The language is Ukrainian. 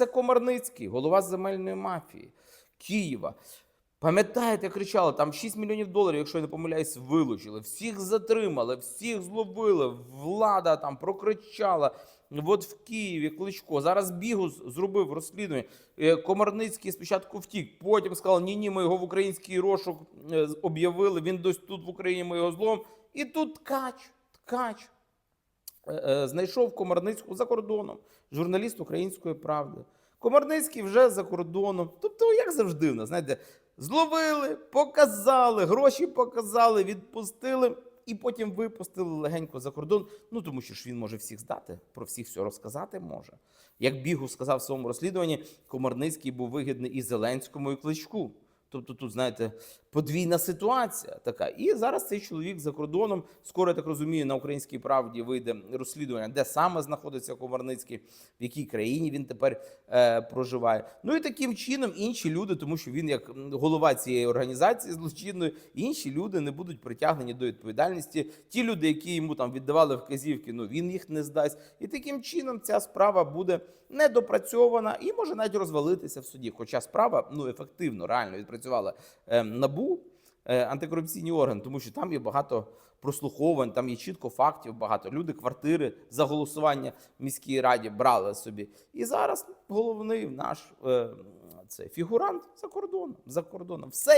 Це Комарницький, голова земельної мафії Києва. Пам'ятаєте, кричали, там 6 мільйонів доларів, якщо я не помиляюсь, вилучили. Всіх затримали, всіх зловили. Влада там прокричала. От в Києві Кличко. Зараз Бігус зробив розслідування. Е, Комарницький спочатку втік, потім сказав, ні, ні, ми його в український розшук е, об'явили. Він досі тут в Україні, ми його злом. І тут ткач, ткач знайшов Комарницького за кордоном, журналіст української правди. Комарницький вже за кордоном. Тобто, як завжди, в нас, знаєте, зловили, показали, гроші показали, відпустили і потім випустили легенько за кордон. Ну тому що ж він може всіх здати, про всіх все розказати може. Як Бігу сказав в своєму розслідуванні, Комарницький був вигідний і Зеленському, і Кличку. Тобто тут, знаєте, подвійна ситуація така. І зараз цей чоловік за кордоном, скоро я так розумію, на українській правді вийде розслідування, де саме знаходиться Комарницький, в якій країні він тепер е, проживає. Ну і таким чином інші люди, тому що він як голова цієї організації злочинної, інші люди не будуть притягнені до відповідальності. Ті люди, які йому там віддавали вказівки, ну він їх не здасть. І таким чином ця справа буде недопрацьована і може навіть розвалитися в суді. Хоча справа ну ефективно, реально відпрацювала е, набу е, антикорупційні органи, тому що там є багато прослуховань, там є чітко фактів, багато люди квартири за голосування в міській раді брали собі. І зараз головний наш е, це фігурант за кордоном. За кордоном все.